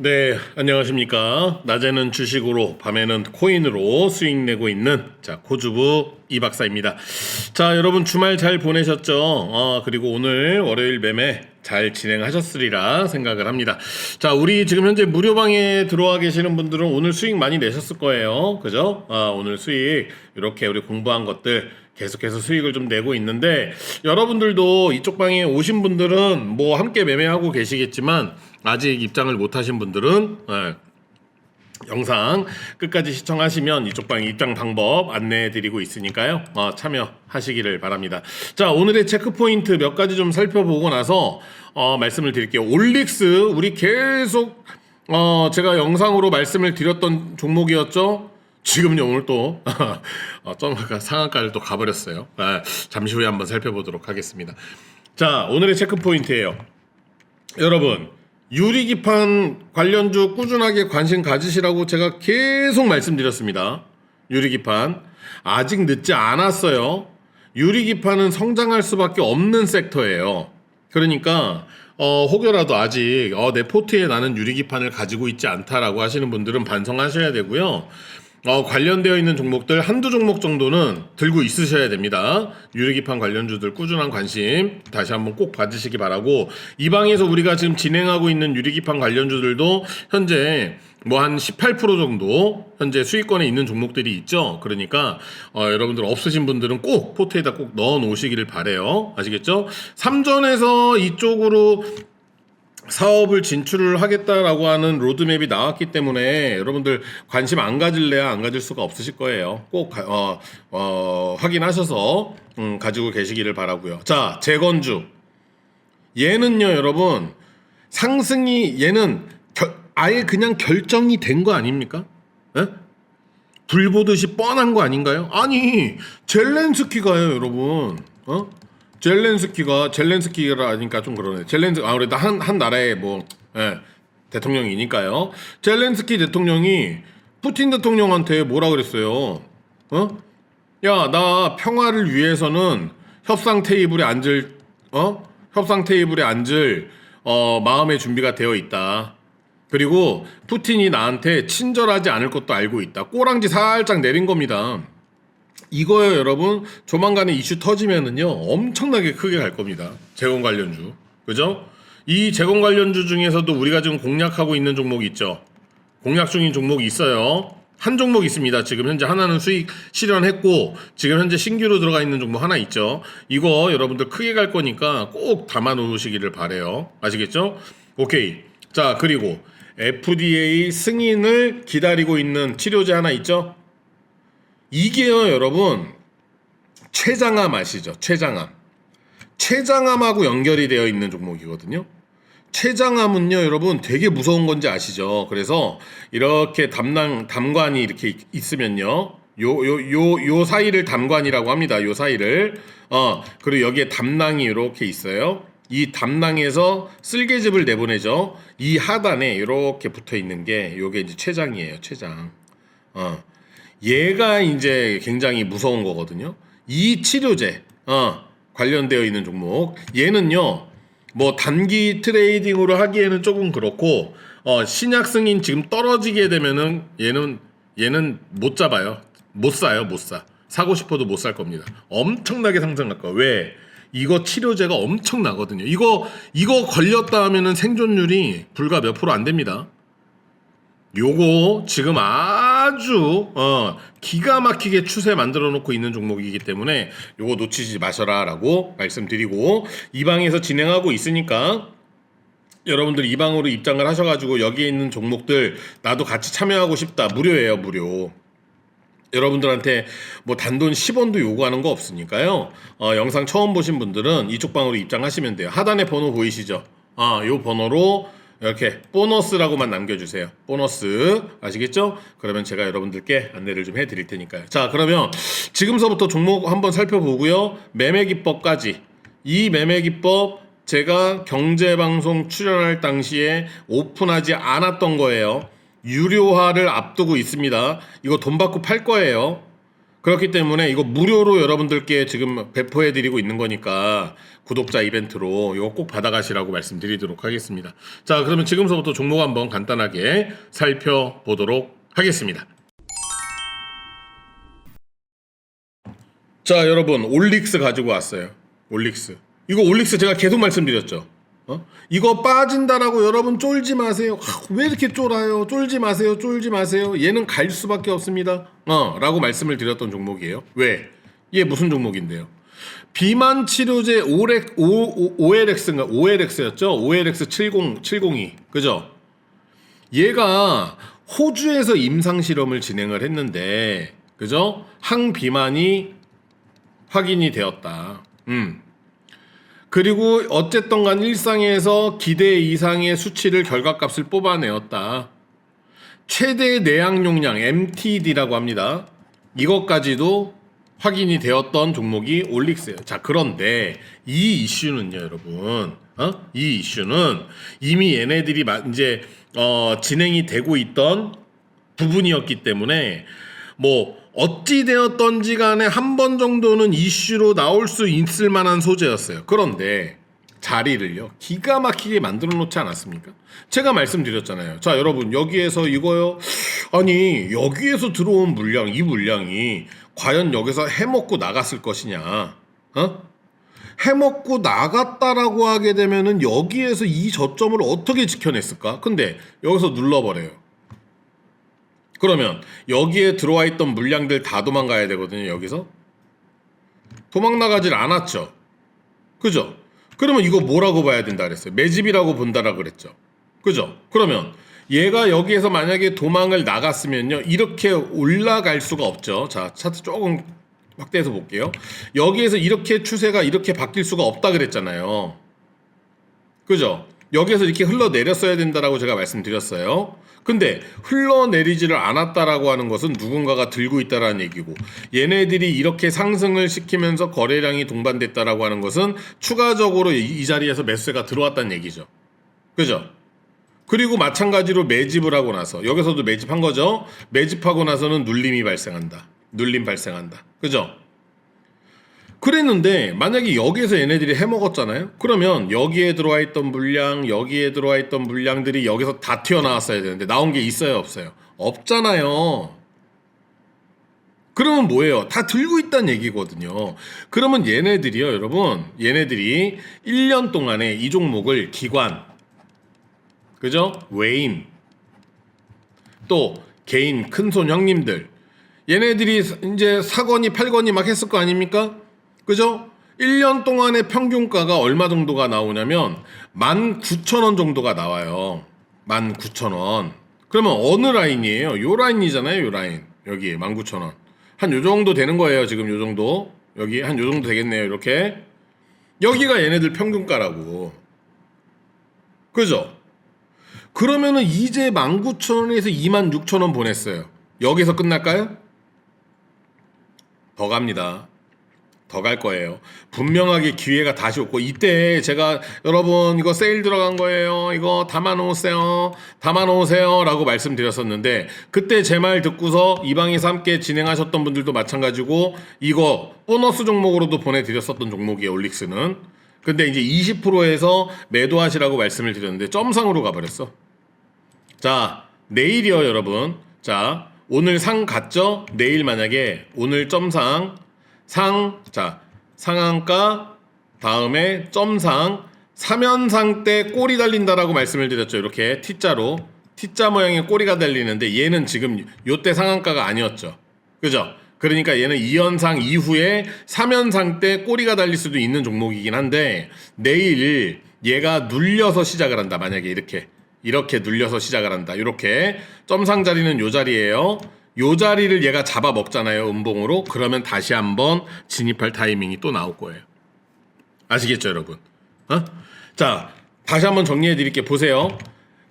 네, 안녕하십니까. 낮에는 주식으로, 밤에는 코인으로 수익 내고 있는 자 코주부 이 박사입니다. 자, 여러분 주말 잘 보내셨죠? 어, 그리고 오늘 월요일 매매 잘 진행하셨으리라 생각을 합니다. 자, 우리 지금 현재 무료방에 들어와 계시는 분들은 오늘 수익 많이 내셨을 거예요. 그죠? 아, 오늘 수익 이렇게 우리 공부한 것들 계속해서 수익을 좀 내고 있는데 여러분들도 이쪽 방에 오신 분들은 뭐 함께 매매하고 계시겠지만 아직 입장을 못 하신 분들은 예, 영상 끝까지 시청하시면 이쪽 방 입장 방법 안내해 드리고 있으니까요. 어, 참여하시기를 바랍니다. 자, 오늘의 체크 포인트 몇 가지 좀 살펴보고 나서 어, 말씀을 드릴게요. 올릭스 우리 계속 어, 제가 영상으로 말씀을 드렸던 종목이었죠. 지금요 오늘 또 어, 좀 아까 상한가를 또 가버렸어요. 아, 잠시 후에 한번 살펴보도록 하겠습니다. 자, 오늘의 체크 포인트예요. 여러분 유리기판 관련주 꾸준하게 관심 가지시라고 제가 계속 말씀드렸습니다. 유리기판 아직 늦지 않았어요. 유리기판은 성장할 수밖에 없는 섹터예요. 그러니까 어, 혹여라도 아직 어, 내 포트에 나는 유리기판을 가지고 있지 않다라고 하시는 분들은 반성하셔야 되고요. 어, 관련되어 있는 종목들 한두 종목 정도는 들고 있으셔야 됩니다. 유리기판 관련주들 꾸준한 관심 다시 한번 꼭 봐주시기 바라고 이 방에서 우리가 지금 진행하고 있는 유리기판 관련주들도 현재 뭐 한 18% 정도 현재 수익권에 있는 종목들이 있죠. 그러니까 어, 여러분들 없으신 분들은 꼭 포트에다 꼭 넣어 놓으시기를 바래요. 아시겠죠? 삼전에서 이쪽으로 사업을 진출을 하겠다라고 하는 로드맵이 나왔기 때문에 여러분들 관심 안 가질래야 안 가질 수가 없으실 거예요. 꼭 가- 어, 어, 확인하셔서 음, 가지고 계시기를 바라고요. 자, 재건주 얘는요, 여러분 상승이 얘는 결- 아예 그냥 결정이 된 거 아닙니까? 예? 불 보듯이 뻔한 거 아닌가요? 아니 젤렌스키가요, 여러분. 어? 젤렌스키가 젤렌스키가 아니까 좀 그러네. 젤렌스 아무래도 한 한 나라의 뭐 예, 대통령이니까요. 젤렌스키 대통령이 푸틴 대통령한테 뭐라 그랬어요? 어? 야, 나 평화를 위해서는 협상 테이블에 앉을 어? 협상 테이블에 앉을 어, 마음의 준비가 되어 있다. 그리고 푸틴이 나한테 친절하지 않을 것도 알고 있다. 꼬랑지 살짝 내린 겁니다. 이거요, 여러분. 조만간에 이슈 터지면은요, 엄청나게 크게 갈 겁니다. 재건 관련주. 그죠? 이 재건 관련주 중에서도 우리가 지금 공략하고 있는 종목이 있죠. 공략 중인 종목이 있어요. 한 종목 있습니다. 지금 현재 하나는 수익 실현했고, 지금 현재 신규로 들어가 있는 종목 하나 있죠. 이거 여러분들 크게 갈 거니까 꼭 담아 놓으시기를 바래요. 아시겠죠? 오케이. 자, 그리고 FDA 승인을 기다리고 있는 치료제 하나 있죠? 이게요, 여러분. 췌장암 아시죠? 췌장암. 췌장암하고 연결이 되어 있는 종목이거든요. 췌장암은요, 여러분 되게 무서운 건지 아시죠? 그래서 이렇게 담낭 담관이 이렇게 있- 있으면요. 요 요 요 요 사이를 담관이라고 합니다. 요 사이를. 어, 그리고 여기에 담낭이 이렇게 있어요. 이 담낭에서 쓸개즙을 내보내죠. 이 하단에 이렇게 붙어 있는 게 요게 이제 췌장이에요. 췌장. 어. 얘가 이제 굉장히 무서운 거거든요. 이 치료제 어, 관련되어 있는 종목 얘는요 뭐 단기 트레이딩으로 하기에는 조금 그렇고 어, 신약 승인 지금 떨어지게 되면은 얘는 얘는 못 잡아요 못 사요 못 사. 사고 싶어도 못 살 겁니다. 엄청나게 상승할 거야. 왜? 이거 치료제가 엄청나거든요. 이거 이거 걸렸다 하면은 생존율이 불과 몇 프로 안 됩니다. 요거 지금 아 주 어 기가 막히게 추세 만들어 놓고 있는 종목이기 때문에 요거 놓치지 마셔라라고 말씀드리고 이 방에서 진행하고 있으니까 여러분들 이 방으로 입장을 하셔가지고 여기에 있는 종목들 나도 같이 참여하고 싶다 무료예요 무료 여러분들한테 뭐 단돈 10원도 요구하는 거 없으니까요. 어, 영상 처음 보신 분들은 이쪽 방으로 입장하시면 돼요. 하단에 번호 보이시죠? 아, 요 번호로 이렇게 보너스라고만 남겨주세요. 보너스 아시겠죠? 그러면 제가 여러분들께 안내를 좀 해드릴 테니까요. 자, 그러면 지금서부터 종목 한번 살펴보고요. 매매 기법까지 이 매매 기법 제가 경제방송 출연할 당시에 오픈하지 않았던 거예요. 유료화를 앞두고 있습니다. 이거 돈 받고 팔 거예요. 그렇기 때문에 이거 무료로 여러분들께 지금 배포해 드리고 있는 거니까 구독자 이벤트로 이거 꼭 받아가시라고 말씀드리도록 하겠습니다. 자, 그러면 지금서부터 종목 한번 간단하게 살펴보도록 하겠습니다. 자, 여러분 올릭스 가지고 왔어요. 올릭스. 이거 올릭스 제가 계속 말씀드렸죠. 어? 이거 빠진다라고 여러분 쫄지 마세요. 아, 왜 이렇게 쫄아요? 쫄지 마세요. 쫄지 마세요. 얘는 갈 수밖에 없습니다. 어, 라고 말씀을 드렸던 종목이에요. 왜? 얘 무슨 종목인데요? 비만 치료제 OLX, OLX인가? OLX였죠? OLX 70, 702. 그죠? 얘가 호주에서 임상 실험을 진행을 했는데, 그죠? 항비만이 확인이 되었다. 음. 그리고 어쨌든 간 일상에서 기대 이상의 수치를 결과값을 뽑아내었다. 최대 내양 용량 MTD라고 합니다. 이것까지도 확인이 되었던 종목이 올릭스예요. 자, 그런데 이 이슈는요, 여러분. 어? 이 이슈는 이미 얘네들이 마- 이제 어, 진행이 되고 있던 부분이었기 때문에 뭐 어찌 되었던지 간에 한 번 정도는 이슈로 나올 수 있을 만한 소재였어요. 그런데 자리를요 기가 막히게 만들어 놓지 않았습니까? 제가 말씀드렸잖아요. 자 여러분 여기에서 이거요 아니 여기에서 들어온 물량 이 물량이 과연 여기서 해먹고 나갔을 것이냐? 어? 해먹고 나갔다라고 하게 되면은 여기에서 이 저점을 어떻게 지켜냈을까? 근데 여기서 눌러버려요. 그러면 여기에 들어와 있던 물량들 다 도망가야 되거든요. 여기서 도망 나가질 않았죠. 그죠? 그러면 이거 뭐라고 봐야 된다 그랬어요? 매집이라고 본다라 그랬죠. 그죠? 그러면 얘가 여기에서 만약에 도망을 나갔으면요. 이렇게 올라갈 수가 없죠. 자, 차트 조금 확대해서 볼게요. 여기에서 이렇게 추세가 이렇게 바뀔 수가 없다 그랬잖아요. 그죠? 여기에서 이렇게 흘러내렸어야 된다라고 제가 말씀드렸어요. 근데 흘러내리지를 않았다라고 하는 것은 누군가가 들고 있다라는 얘기고 얘네들이 이렇게 상승을 시키면서 거래량이 동반됐다라고 하는 것은 추가적으로 이, 이 자리에서 매수세가 들어왔다는 얘기죠. 그죠? 그리고 마찬가지로 매집을 하고 나서 여기서도 매집한 거죠. 매집하고 나서는 눌림이 발생한다. 눌림 발생한다. 그죠? 그랬는데 만약에 여기에서 얘네들이 해먹었잖아요. 그러면 여기에 들어와 있던 물량, 여기에 들어와 있던 물량들이 여기서 다 튀어나왔어야 되는데 나온 게 있어요, 없어요? 없잖아요. 그러면 뭐예요? 다 들고 있다는 얘기거든요. 그러면 얘네들이요, 여러분. 얘네들이 1년 동안에 이 종목을 기관, 그죠? 외인, 또 개인 큰손 형님들, 얘네들이 이제 사건이 팔건이 막 했을 거 아닙니까? 그죠? 1년 동안의 평균가가 얼마 정도가 나오냐면 19,000원 정도가 나와요. 19,000원. 그러면 어느 라인이에요? 요 라인이잖아요, 요 라인. 여기 19,000원. 한 요 정도 되는 거예요, 지금 요 정도. 여기 한 요 정도 되겠네요, 이렇게. 여기가 얘네들 평균가라고. 그죠? 그러면은 이제 19,000원에서 26,000원 보냈어요. 여기서 끝날까요? 더 갑니다. 더 갈 거예요. 분명하게 기회가 다시 오고 이때 제가 여러분 이거 세일 들어간 거예요. 이거 담아 놓으세요. 담아 놓으세요라고 말씀드렸었는데 그때 제 말 듣고서 이 방에서 함께 진행하셨던 분들도 마찬가지고 이거 보너스 종목으로도 보내 드렸었던 종목이에요. 올릭스는. 근데 이제 20%에서 매도하시라고 말씀을 드렸는데 점상으로 가 버렸어. 자, 내일이요, 여러분. 자, 오늘 상 갔죠? 내일 만약에 오늘 점상 상, 자, 상한가 다음에 점상 3연상 때 꼬리 달린다라고 말씀을 드렸죠. 이렇게 T자로 T자 모양의 꼬리가 달리는데 얘는 지금 요때 상한가가 아니었죠. 그죠? 그러니까 얘는 2연상 이후에 3연상 때 꼬리가 달릴 수도 있는 종목이긴 한데 내일 얘가 눌려서 시작을 한다. 만약에 이렇게 이렇게 눌려서 시작을 한다. 이렇게 점상 자리는 요 자리예요. 요 자리를 얘가 잡아 먹잖아요. 음봉으로. 그러면 다시 한번 진입할 타이밍이 또 나올 거예요. 아시겠죠, 여러분? 어? 자, 다시 한번 정리해 드릴게 보세요.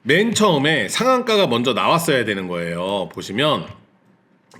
맨 처음에 상한가가 먼저 나왔어야 되는 거예요. 보시면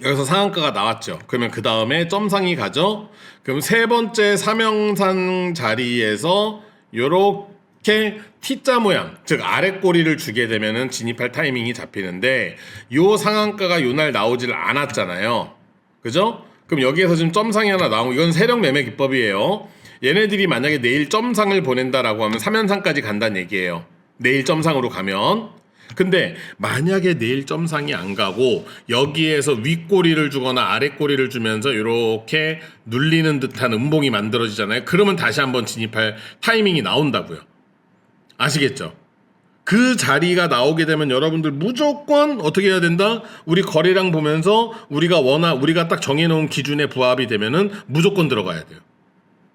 여기서 상한가가 나왔죠. 그러면 그 다음에 점상이 가죠. 그럼 세 번째 삼형산 자리에서 요렇게 T자 모양, 즉 아래 꼬리를 주게 되면은 진입할 타이밍이 잡히는데 요 상한가가 요날 나오질 않았잖아요. 그죠? 그럼 여기에서 지금 점상이 하나 나오고 이건 세력 매매 기법이에요. 얘네들이 만약에 내일 점상을 보낸다라고 하면 3연상까지 간다는 얘기예요. 내일 점상으로 가면. 근데 만약에 내일 점상이 안 가고 여기에서 윗꼬리를 주거나 아랫꼬리를 주면서 이렇게 눌리는 듯한 음봉이 만들어지잖아요. 그러면 다시 한번 진입할 타이밍이 나온다고요. 아시겠죠? 그 자리가 나오게 되면 여러분들 무조건 어떻게 해야 된다? 우리 거래량 보면서 우리가 원하 우리가 딱 정해놓은 기준에 부합이 되면은 무조건 들어가야 돼요.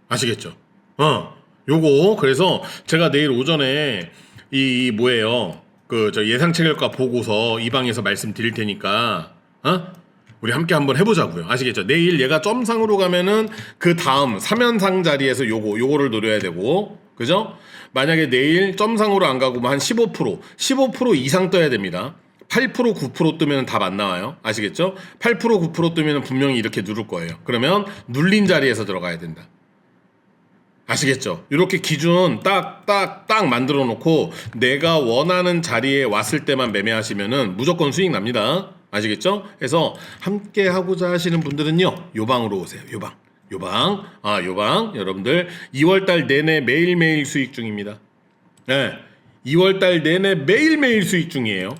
아시겠죠? 어, 요거 그래서 제가 내일 오전에 이, 이 뭐예요? 그 저 예상 체결가 보고서 이 방에서 말씀드릴 테니까 어? 우리 함께 한번 해보자고요. 아시겠죠? 내일 얘가 점상으로 가면은 그 다음 3연상 자리에서 요거 요거를 노려야 되고 그죠? 만약에 내일 점상으로 안 가고 뭐한15% 15% 이상 떠야 됩니다. 8% 9% 뜨면 답 안 나와요. 아시겠죠? 8% 9% 뜨면 분명히 이렇게 누를 거예요. 그러면 눌린 자리에서 들어가야 된다. 아시겠죠? 이렇게 기준 딱, 딱, 딱 만들어 놓고 내가 원하는 자리에 왔을 때만 매매하시면은 무조건 수익 납니다. 아시겠죠? 그래서 함께 하고자 하시는 분들은요, 요 방으로 오세요. 요 방. 요 방. 아, 요 방. 여러분들 2월달 내내 매일매일 수익 중입니다. 네. 2월달 내내 매일매일 수익 중이에요.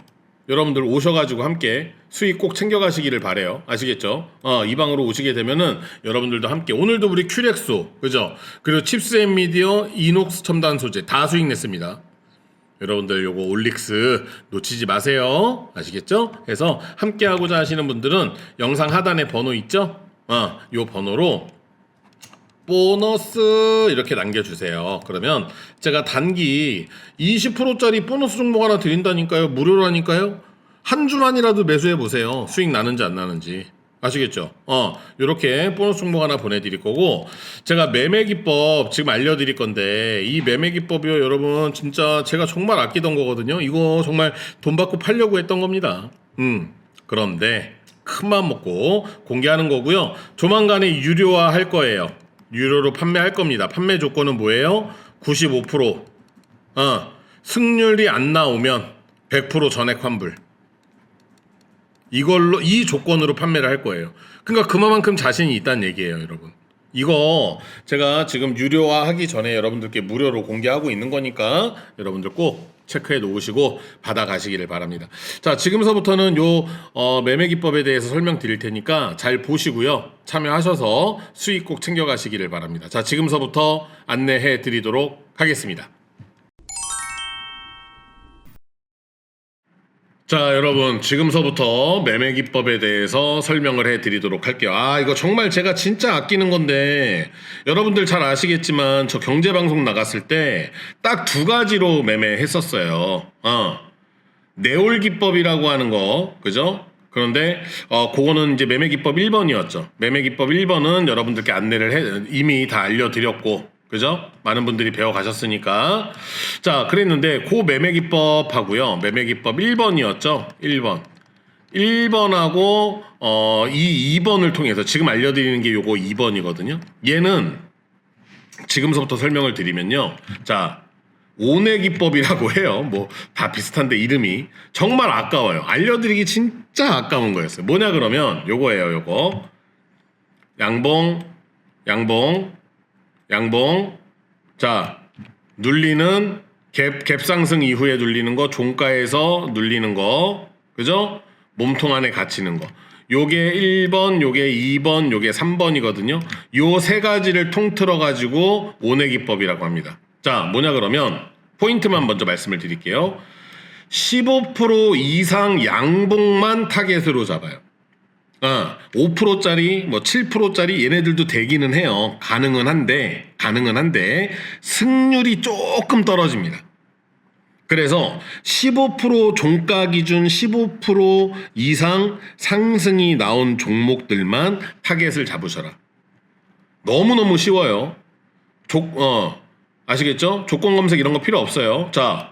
여러분들 오셔가지고 함께 수익 꼭 챙겨가시기를 바래요. 아시겠죠? 어, 이 방으로 오시게 되면은 여러분들도 함께 오늘도 우리 큐렉소 그죠? 그리고 칩스 앤 미디어 이녹스 첨단 소재 다 수익 냈습니다. 여러분들 요거 올릭스 놓치지 마세요. 아시겠죠? 그래서 함께 하고자 하시는 분들은 영상 하단에 번호 있죠? 어, 요 번호로 보너스 이렇게 남겨주세요. 그러면 제가 단기 20%짜리 보너스 종목 하나 드린다니까요. 무료라니까요. 한 주만이라도 매수해 보세요. 수익 나는지 안 나는지. 아시겠죠? 어, 요렇게 보너스 종목 하나 보내드릴 거고, 제가 매매 기법 지금 알려드릴 건데, 이 매매 기법이요, 여러분, 진짜 제가 정말 아끼던 거거든요. 이거 정말 돈 받고 팔려고 했던 겁니다. 음, 그런데, 큰 마음 먹고 공개하는 거고요. 조만간에 유료화 할 거예요. 유료로 판매할 겁니다. 판매 조건은 뭐예요? 95%. 어, 승률이 안 나오면 100% 전액 환불. 이걸로 이 조건으로 판매를 할 거예요. 그러니까 그만큼 자신이 있다는 얘기예요, 여러분. 이거 제가 지금 유료화 하기 전에 여러분들께 무료로 공개하고 있는 거니까 여러분들 꼭 체크해 놓으시고 받아 가시기를 바랍니다. 자, 지금서부터는 요 어, 매매 기법에 대해서 설명드릴 테니까 잘 보시고요. 참여하셔서 수익 꼭 챙겨 가시기를 바랍니다. 자, 지금서부터 안내해 드리도록 하겠습니다. 자, 여러분, 지금서부터 매매 기법에 대해서 설명을 해 드리도록 할게요. 아, 이거 정말 제가 진짜 아끼는 건데, 여러분들 잘 아시겠지만, 저 경제방송 나갔을 때, 딱 두 가지로 매매했었어요. 어. 내올 기법이라고 하는 거, 그죠? 그런데, 어, 그거는 이제 매매 기법 1번이었죠. 매매 기법 1번은 여러분들께 안내를 해, 이미 다 알려드렸고, 그죠? 많은 분들이 배워가셨으니까. 자, 그랬는데, 그 매매 기법 하고요. 매매 기법 1번이었죠. 1번. 1번하고, 어, 이 2번을 통해서 지금 알려드리는 게 요거 2번이거든요. 얘는 지금서부터 설명을 드리면요. 자, 오내 기법이라고 해요. 뭐, 다 비슷한데 이름이. 정말 아까워요. 알려드리기 진짜 아까운 거였어요. 뭐냐 그러면 요거예요, 요거. 양봉, 양봉, 양봉. 자, 눌리는 갭, 갭 상승 이후에 눌리는 거, 종가에서 눌리는 거. 그죠? 몸통 안에 갇히는 거. 요게 1번, 요게 2번, 요게 3번이거든요. 요 세 가지를 통틀어 가지고 오내 기법이라고 합니다. 자, 뭐냐 그러면 포인트만 먼저 말씀을 드릴게요. 15% 이상 양봉만 타겟으로 잡아요. 아, 5%짜리, 뭐 7%짜리 얘네들도 되기는 해요. 가능은 한데, 가능은 한데, 승률이 조금 떨어집니다. 그래서 15% 종가 기준 15% 이상 상승이 나온 종목들만 타겟을 잡으셔라. 너무너무 쉬워요. 조, 어, 아시겠죠? 조건 검색 이런 거 필요 없어요. 자,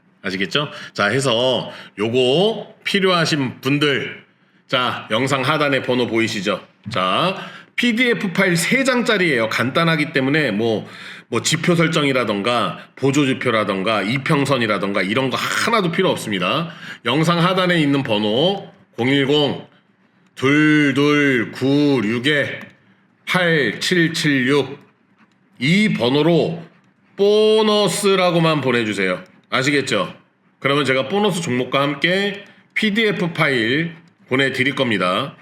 아시겠죠? 자 해서 요거 필요하신 분들 자, 영상 하단에 번호 보이시죠? 자, PDF 파일 3장짜리예요. 간단하기 때문에 뭐, 뭐 지표 설정이라던가 보조 지표라던가 이평선이라던가 이런 거 하나도 필요 없습니다. 영상 하단에 있는 번호 010 2296에 8776 이 번호로 보너스라고만 보내주세요. 아시겠죠? 그러면 제가 보너스 종목과 함께 PDF 파일 보내드릴 겁니다.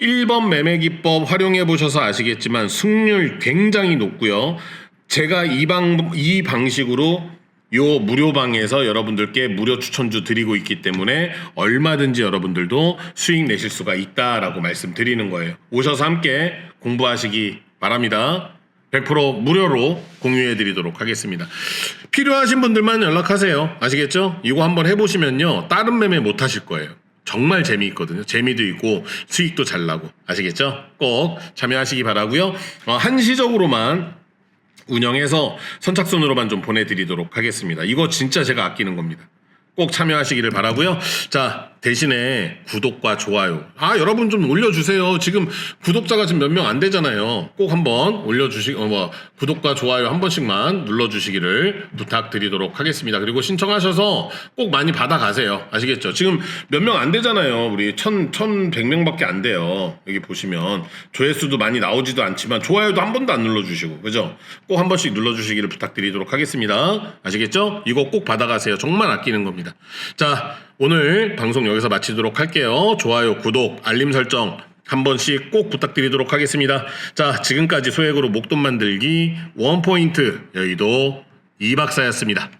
1번 매매 기법 활용해 보셔서 아시겠지만 승률 굉장히 높고요. 제가 이, 방, 이 방식으로 요 무료방에서 여러분들께 무료 추천주 드리고 있기 때문에 얼마든지 여러분들도 수익 내실 수가 있다라고 말씀드리는 거예요. 오셔서 함께 공부하시기 바랍니다. 100% 무료로 공유해 드리도록 하겠습니다. 필요하신 분들만 연락하세요. 아시겠죠? 이거 한번 해보시면요. 다른 매매 못 하실 거예요. 정말 재미있거든요. 재미도 있고 수익도 잘 나고 아시겠죠? 꼭 참여하시기 바라고요. 어, 한시적으로만 운영해서 선착순으로만 좀 보내드리도록 하겠습니다. 이거 진짜 제가 아끼는 겁니다. 꼭 참여하시기를 바라고요. 자 대신에 구독과 좋아요. 아 여러분 좀 올려주세요. 지금 구독자가 지금 몇 명 안 되잖아요. 꼭 한번 올려주시 어 뭐 구독과 좋아요 한 번씩만 눌러주시기를 부탁드리도록 하겠습니다. 그리고 신청하셔서 꼭 많이 받아가세요. 아시겠죠? 지금 몇 명 안 되잖아요. 우리 천 천백 명 밖에 안 돼요. 여기 보시면 조회수도 많이 나오지도 않지만 좋아요도 한 번도 안 눌러주시고 그죠? 꼭 한 번씩 눌러주시기를 부탁드리도록 하겠습니다. 아시겠죠? 이거 꼭 받아가세요. 정말 아끼는 겁니다. 자, 오늘 방송 여기서 마치도록 할게요. 좋아요, 구독, 알림 설정 한 번씩 꼭 부탁드리도록 하겠습니다. 자, 지금까지 소액으로 목돈 만들기 원포인트 여의도 이 박사였습니다.